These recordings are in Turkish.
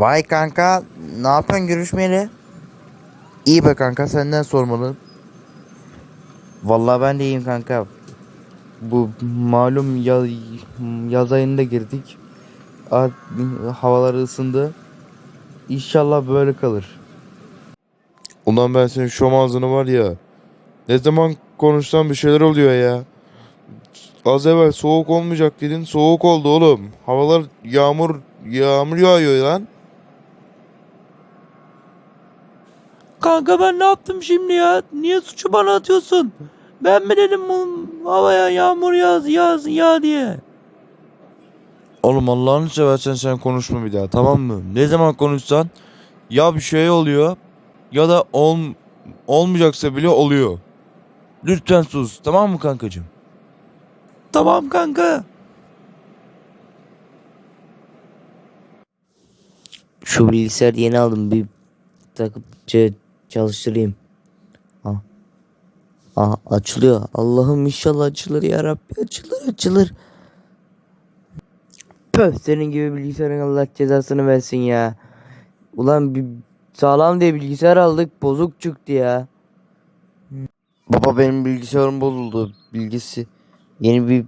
Vay kanka ne yapıyorsun görüşmeyeli? İyi be kanka senden sormalı. Vallahi ben de iyiyim kanka. Bu malum yaz, yaz ayında girdik. Havalar ısındı. İnşallah böyle kalır. Ulan ben senin şom ağzını var ya. Ne zaman konuşsam bir şeyler oluyor ya. Az evvel soğuk olmayacak dedin. Soğuk oldu oğlum. Havalar yağmur yağmur yağıyor lan. Kanka ben ne yaptım şimdi ya? Niye suçu bana atıyorsun? Ben mi dedim bu havaya yağmur yağ yağ yağ diye? Oğlum Allah'ını seversen sen konuşma bir daha tamam mı? Ne zaman konuşsan ya bir şey oluyor ya da ol, olmayacaksa bile oluyor. Lütfen sus tamam mı kankacığım? Tamam kanka. Şu bilgisayar yeni aldım. Bir takıp ce- çalıştırayım. Ha. Aha açılıyor. Allah'ım inşallah açılır ya Rabbi. Açılır açılır. Pöh senin gibi bilgisayarın Allah cezasını versin ya. Ulan bir sağlam diye bilgisayar aldık. Bozuk çıktı ya. Baba benim bilgisayarım bozuldu. Bilgisi. Yeni bir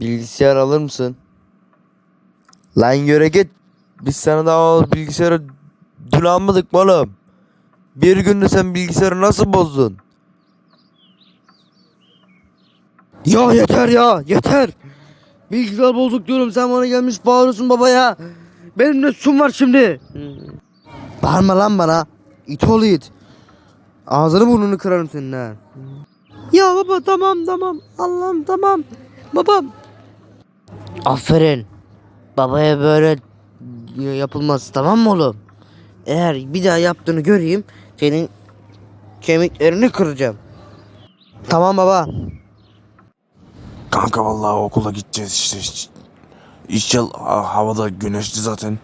bilgisayar alır mısın? Lan yöre git. Biz sana daha bilgisayarı dün almadık mı oğlum? Bir günde sen bilgisayarı nasıl bozdun? Ya yeter ya yeter. Bilgisayar bozuk diyorum sen bana gelmiş bağırıyorsun baba ya. Benim de sum var şimdi. Bağırma lan bana. İt oğlu it. Ağzını burnunu kırarım senin ha. Ya baba tamam tamam. Allah'ım tamam. Babam. Aferin. Babaya böyle yapılmaz tamam mı oğlum? Eğer bir daha yaptığını göreyim senin kemiklerini kıracağım. Tamam baba. Kanka vallahi okula gideceğiz işte. İnşallah havada güneşli zaten.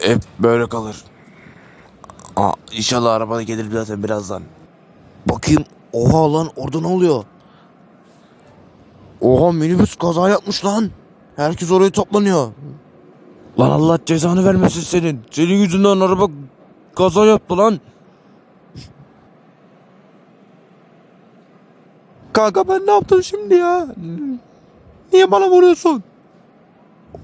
Hep böyle kalır. Aa, inşallah araba gelir zaten birazdan. Bakayım. Oha lan orada ne oluyor? Oha minibüs kaza yapmış lan. Herkes oraya toplanıyor. Lan Allah cezanı vermesin senin. Senin yüzünden araba kaza yaptı lan. Kanka ben ne yaptım şimdi ya? Niye bana vuruyorsun?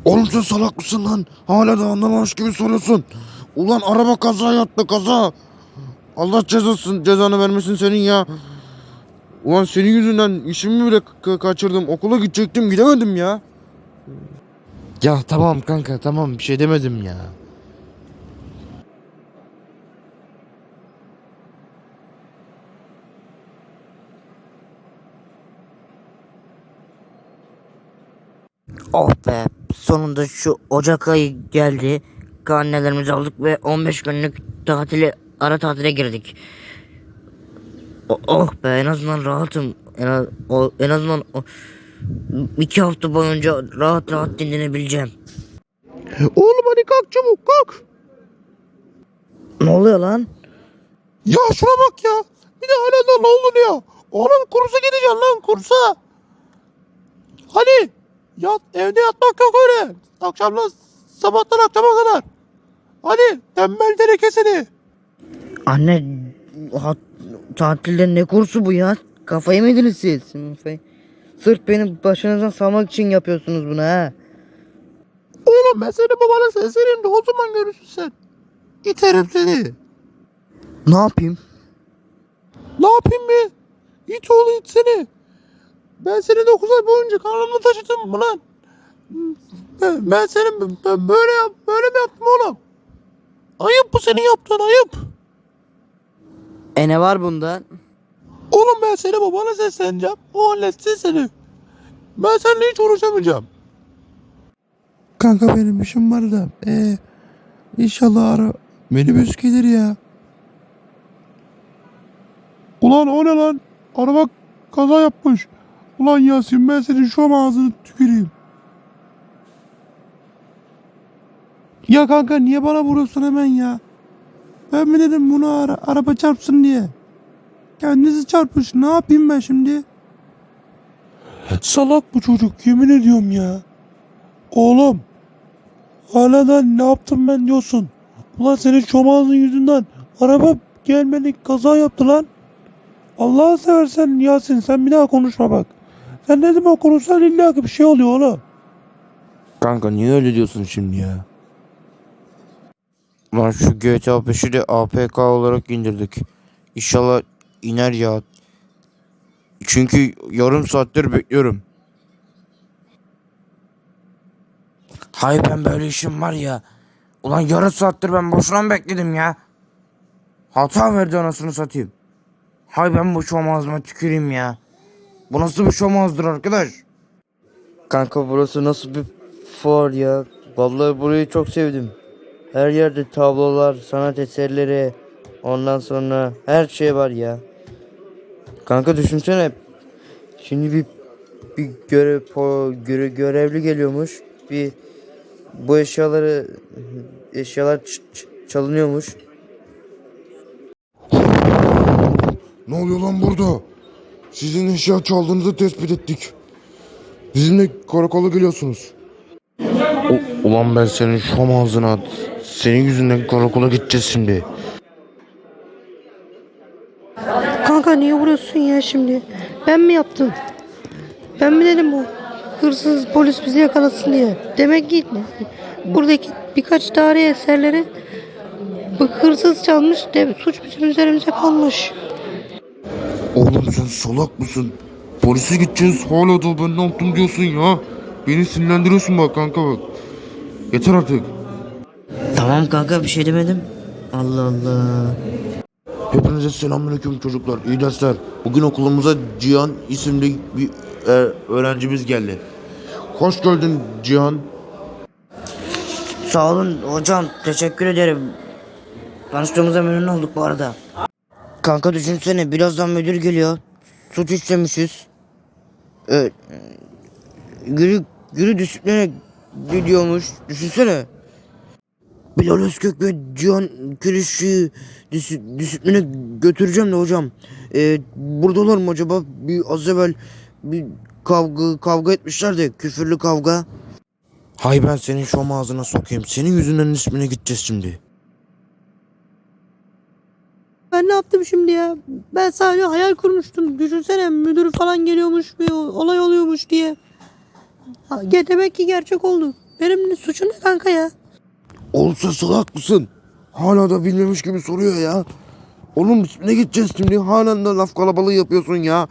Oğlum sen salak mısın lan? Hala da anlamamış gibi soruyorsun. Ulan araba kaza yaptı kaza. Allah cezasın cezanı vermesin senin ya. Ulan senin yüzünden işimi bile ka- kaçırdım. Okula gidecektim gidemedim ya. Ya tamam kanka tamam bir şey demedim ya. Oh be sonunda şu Ocak ayı geldi. Karnelerimizi aldık ve 15 günlük tatile ara tatile girdik. Oh be en azından rahatım. En, az- o, en azından o, iki hafta boyunca rahat rahat dinlenebileceğim. Oğlum hadi kalk çabuk kalk. Ne oluyor lan? Ya şuna bak ya. Bir de hala da ne oluyor? Oğlum kursa gideceksin lan kursa. Hadi. Yat, evde yatmak yok öyle. Akşamdan sabahtan akşama kadar. Hadi tembel teneke seni. Anne ha, tatilde ne kursu bu ya? Kafayı mı yediniz siz? Kafayı- Sırf beni başınızdan salmak için yapıyorsunuz bunu ha. Oğlum ben seni babana sesleneyim de o zaman görürsün sen. İterim seni. Ne yapayım? Ne yapayım mı? İt oğlu it seni. Ben seni 9 ay boyunca karnımda taşıdım mı lan? Ben, ben seni ben böyle yap, böyle mi yaptım oğlum? Ayıp bu senin yaptığın ayıp. E ne var bunda? Oğlum ben seni babana sesleneceğim. O halletsin seni. Ben seninle hiç uğraşamayacağım. Kanka benim işim var da. Ee, inşallah ara minibüs gelir ya. Ulan o ne lan? Araba kaza yapmış. Ulan Yasin ben senin an ağzını tüküreyim. Ya kanka niye bana vuruyorsun hemen ya? Ben mi dedim bunu ara, araba çarpsın diye? Kendisi çarpmış. Ne yapayım ben şimdi? Salak bu çocuk. Yemin ediyorum ya. Oğlum. Hala da ne yaptım ben diyorsun. Ulan senin çomağının yüzünden araba gelmedik kaza yaptı lan. Allah'ı seversen Yasin sen bir daha konuşma bak. Sen ne zaman konuşsan illa ki bir şey oluyor oğlum. Kanka niye öyle diyorsun şimdi ya? Lan şu GTA 5'i de APK olarak indirdik. İnşallah iner ya. Çünkü yarım saattir bekliyorum. Hay ben böyle işim var ya. Ulan yarım saattir ben boşuna mı bekledim ya? Hata verdi anasını satayım. Hay ben bu şom ağzıma tüküreyim ya. Bu nasıl bir şom ağızdır arkadaş? Kanka burası nasıl bir fuar ya? Vallahi burayı çok sevdim. Her yerde tablolar, sanat eserleri, ondan sonra her şey var ya. Kanka düşünsene. Şimdi bir bir görev göre, görevli geliyormuş. Bir bu eşyaları eşyalar ç- ç- çalınıyormuş. Ne oluyor lan burada? Sizin eşya çaldığınızı tespit ettik. Bizimle karakola geliyorsunuz. ulan ben senin şom ağzına, senin yüzünden karakola gideceğiz şimdi. Kanka niye vuruyorsun ya şimdi? Ben mi yaptım? Ben mi dedim bu hırsız polis bizi yakalasın diye? Demek ki buradaki birkaç tarihi eserleri bu hırsız çalmış. De, suç bizim üzerimize kalmış. Salak mısın? Polise gideceğiz hala da ben ne yaptım diyorsun ya. Beni sinirlendiriyorsun bak kanka bak. Yeter artık. Tamam kanka bir şey demedim. Allah Allah. Hepinize selamünaleyküm çocuklar. İyi dersler. Bugün okulumuza Cihan isimli bir e, öğrencimiz geldi. Hoş geldin Cihan. Sağ olun hocam teşekkür ederim. Tanıştığımıza memnun olduk bu arada. Kanka düşünsene birazdan müdür geliyor. Suç işlemişiz. Ee, gürü, gürü disipline gidiyormuş. Düşünsene. Bilal Özkök ve Cihan disi- disipline götüreceğim de hocam. Ee, buradalar mı acaba? Bir az evvel bir kavga kavga etmişler de küfürlü kavga. Hay ben senin şom ağzına sokayım. Senin yüzünden ismine gideceğiz şimdi. Ben ne yaptım şimdi ya? Ben sadece hayal kurmuştum. Düşünsene müdür falan geliyormuş bir olay oluyormuş diye. Ha, demek ki gerçek oldu. Benim suçum ne kanka ya? Olsa salak mısın? Hala da bilmemiş gibi soruyor ya. Oğlum ne gideceğiz şimdi? Halen de laf kalabalığı yapıyorsun ya.